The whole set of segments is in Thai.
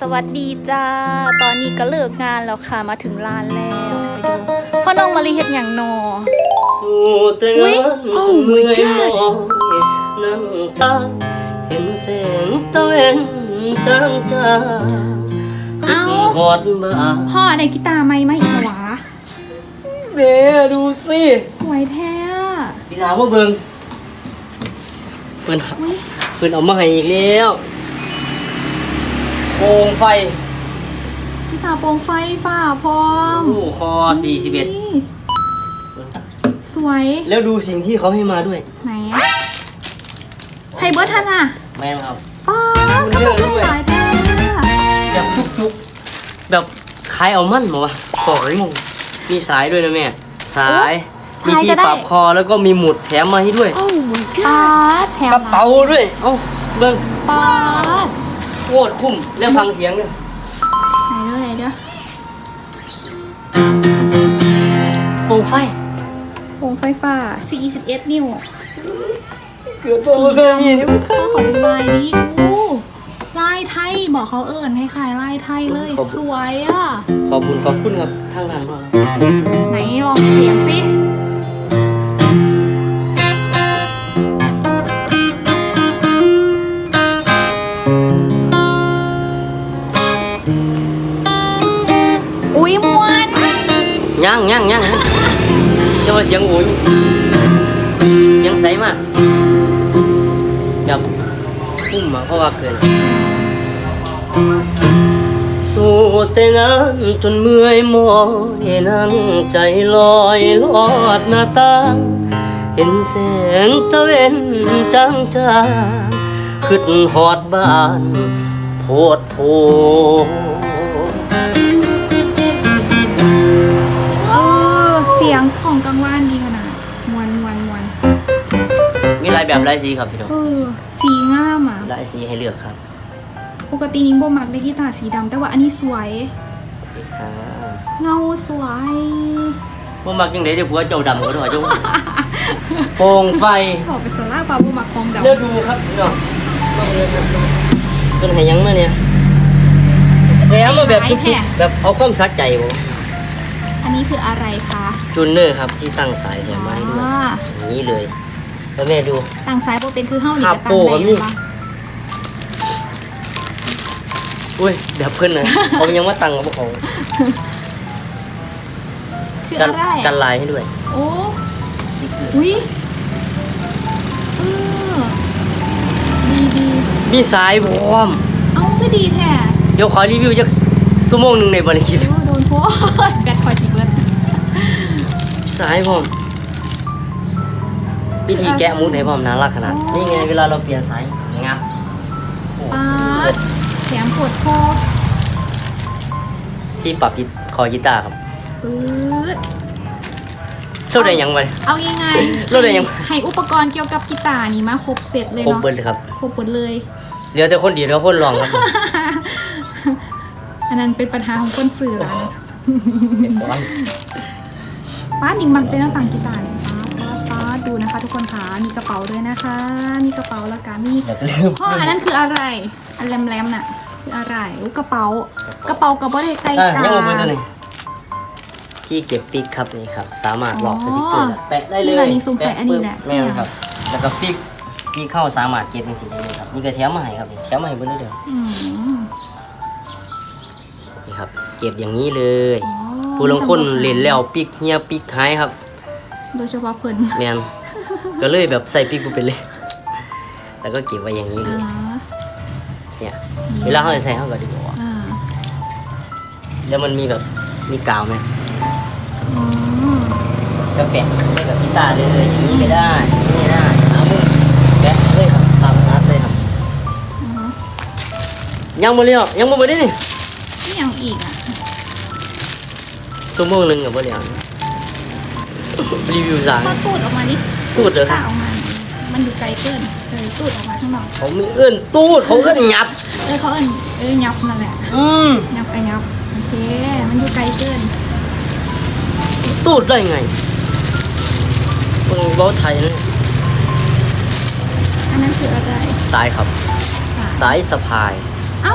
สวัสดีจ้า ตอนนี้ก็เลิกงานแล้วค่ะ มาถึงร้านแล้ว ไปดูพ่อน้องมารีเฮ็ดอย่างนอสู่แต่อุ๊งายน Oh จนเมื่อย my ม God องนั่งตาเห็นแสงตะเวนจางจางเอ้าหอดบ้าพ่อได้กีตาร์ไหมมาอีกหวะเบดูสิสวยแท้อะดีถามว่าเบิ่งเพิ่นอุ๊ยเพิ่นเอามาให้อีกแล้ว โคมไฟกีตาร์โปร่งไฟฟ้าพร้อมโอ้คอ41นี่สวยแล้วดูสิ่งที่เขาให้มาด้วยไหนอะไฮเบิร์ดทันอะแม่งครับป้าคุณก็เลืต้ออกงด้วยหลายแท้แบบจุกๆแบบคล้ายเอามั่นมาวะต่อยงงมีสายด้วยนะแม่ สาย มีที่ปรับคอแล้วก็มีหมุดแถมมาให้ด้วยป้าดแถมกระเป๋าด้วย เอ้าเบิ่งป้าด โคตรคุ้มแล้วฟังเสียงด้วยไหนเด้อไหนเด้อโปร่งไฟโครงไฟฟ้า 41 นิ้วเกือบตัวเคยมีนี่มันพ่อขอดูลายดิโอ้ลายไทยบอกเขาเอิญให้ขายลายไทยเลย สวยอะ ขอบคุณขอบคุณครับทางร้านมาก ไหนลองเสียงสิ ย่งย่งย่งจะมาเสียงโอ้ยเสียงใสมากแบบคุ้มอะเพราะว่าเกินสู้แต่งานจนเมื่อยมอยนั่งใจลอยลอดหน้าต่างเห็นแสงตะเวนจางจางขึ้นหอดบ้านโพดโพ ของกลางว่านดีขนาดมวนมวนมวนมีหลายแบบหลายสีครับพี่น้องเออสีงามอะหลายสีให้เลือกครับ ปกตินิ้งโบมักได้กีตาร์สีดำแต่ว่าอันนี้สวย สวัสดีครับเงาสวยว่ามักยังไงเดี๋ยวผัวเจ้าดำก็ได้เจ้าโปร่งไฟขอไปสลากปลาโบมักของดำเดี๋ยวดูครับพี่น้องต้องเรียนเป็นไหยังมาเนี่ยแถมมาแบบทุกๆแบบเอาความสักใจผม อันนี้คืออะไรคะจูนเนอร์ครับที่ตั้งสายแถมมาให้ด้วยอ่าอย่างนี้เลย แล้วแม่ดู ต่างสายโบเป็นคือเฮ้านี่คากับโป้ต่างกับนี่แดงปะอุ้ยแบบเพื่อนนะเขายังมาตั้งกับพวกเขาคือกันอะไรกันอะลายให้ด้วยโอ้อุ้ยเออดีดีมีสายพร้อมเอ้าก็ดีแท้เดี๋ยวขอรีวิวจักชั่วโมงหนึ่งในบริคลิปโอ้โด นโพดแบตคอยสิเบิร์ดสายพร้อมวิธีแกะมุดให้พร้อมน่ารักขนาดนี่ไงเวลาเราเปลี่ยนสายงับโอ้าแถมปวดคอที่ปรับคอกีตาร์ครับปื๊ดเท่าใดยังไงเอายังไงเราได้ยังให้อุปกรณ์เกี่ยวกับกีตาร์นี่มาครบเสร็จเลยครบเนาะเบิดเลยครับครบหมดเลยเหลือแต่คนดีแล้วคนรองครับ อันนั้นเป็นปัญหาของคนสื่อแล้วนะป้าหนิงมันเป็นหน้าต่างกีตาร์เนี่ยป้าป้าป้าดูนะคะ ทุกคนค่ะมีกระเป๋าด้วยนะคะ มีกระเป๋าแล้วก็มีอยากลืมพ่ออันนั้นคืออะไร อันแหลมๆน่ะ คืออะไรอุ๊ยกระเป๋ากระเป๋ากับบ่ได้ไกลอะตายังมาเบิดตัวหนึ่งที่เก็บปิกครับนี่ครับ สามารถหลอกสติกเกอร์แปะได้เลยนี่แหละนี่สงสัยอันนี้แหละแม่นครับ แล้วก็ปิกที่เข้าสามารถเก็บเป็นสีได้เลยครับนี่ก็แถมมาให้ครับแถมมาให้เบิดเลยเดียวอืมนี่ ครับ เก็บอย่างนี้เลยอ๋อผู้ลางคนเล่นแล้วปิกเฮียปิกหายครับ โดยเฉพาะเพิ่นแมน ก็เลยแบบใส่ปิกบุเป็นเลย แล้วก็เก็บไว้อย่างนี้เลอ่าย เนี่ย เวลาเขาจะใส่เขาก็ดึงออกอ่าแล้วมันมีแบบมีกาวไหมอืมก็แปะไม่กับกีตาร์เลยอย่างนี้ก็ได้นี่ได้เอามือแปะเลยครับตามนัดเลยครับอืมยังบ่เลี้ยวยังบ่บ่ได้นี่นี่ ยังอีกอะชั่วโมงหนึงกับบ่เลี้ยวรีวิวสายก็ตูดออกมาดิตูดเหรอคตารับออกมามันอยู่ไกลเกินเออตูดออกมาข้างนอกเขามีเอื้อนตูดเขาเอื้อนหยับเออเขาเอินเออยับนั่นแหละอืมยับไอ้ยับโอเคมันอยู่ไกลเกิน ตูดได้ไงมึงเว้าไทยนะอันนั้นคืออะไรสายครับ สายสะพาย เอ้า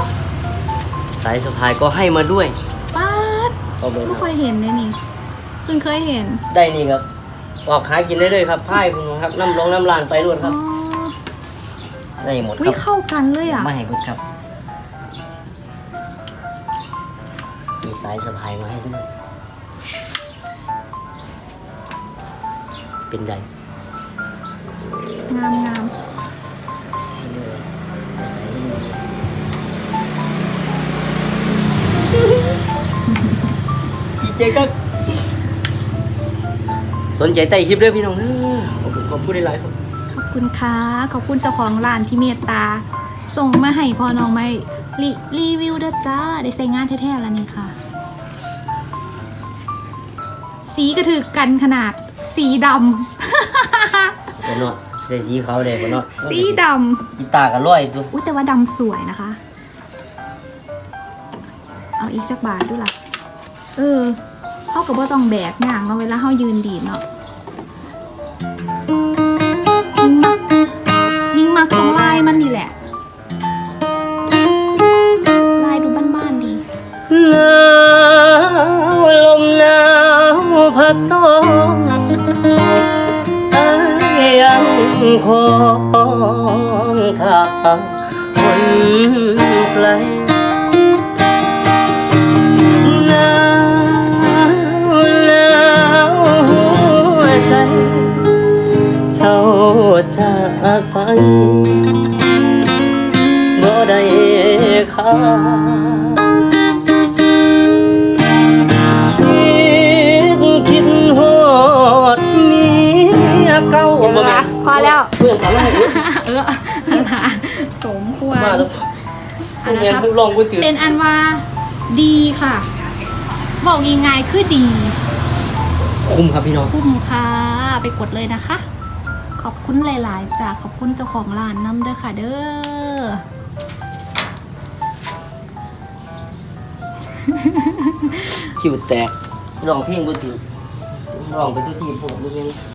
สายสะพายก็ให้มาด้วยป้าดเอาไปไม่ค่อยเห็นเลยนี่เพิ่งเคยเห็นได้นี่ครับออกหากินได้เลยครับพ่ายคุณครับน้ำลงน้ำลานไปรวดคอ๋รัอบ ได้หมดวิครับเข้ากันเลยอะ ไม่ให้พุดครับ มีสายสะพายมาให้ด้วยเป็นได งามงาม ให้เลยเอาใส่ให้เลย เจก็สนใจใต้คลิปด้วยพี่น้องนะขอบคุณขอบคุณหลายๆครับขอบคุณค่ะ ขอบคุณเจ้าของร้านที่เมตตา ส่งมาให้พอน้องไม่รีรีวิวเด้อจ้า ได้ใส่งานแท้ๆแล้วนี่ค่ะ สีก็ถือกันขนาดสีดบนนอดใส่สีเขาเลยบนนอดำสีดกีตาร์ก็ร้อยตัวำ อุ้ยแต่ว่าดำสวยนะคะ เอาอีกสักบาทด้วยล่ะ เออเขากับว่าต้องแบกอย่างเนาะเวลาเขายืนดีดเนาะยิ่งมักยิ่งมักตรงลายมันนี่แหละ ลายดูบ้านๆดีหนาวลมหนาวพัดต้องอายยังคงทางคนไกล บ่ได้ค่าคิดคิดฮอดเมียเก่าเออพอแล้วเพื่อนเขาไล่เอออันละสมควรมาแล้วอันเมียนะครับทุกลองก๋วยเตี๋ยวเป็นอันว่าดีค่ะ บอกง่ายๆคือดี คุ้มครับพี่น้อง คุ้มค่ะ ไปกดเลยนะคะ ขอบคุณหลาย ๆจากขอบคุณเจ้าของร้านน้ำเด้อค่ะเด้อคิวแตกลองเพลงก๋วยเตี๋ยวลองไปทุกทีผมดูนี่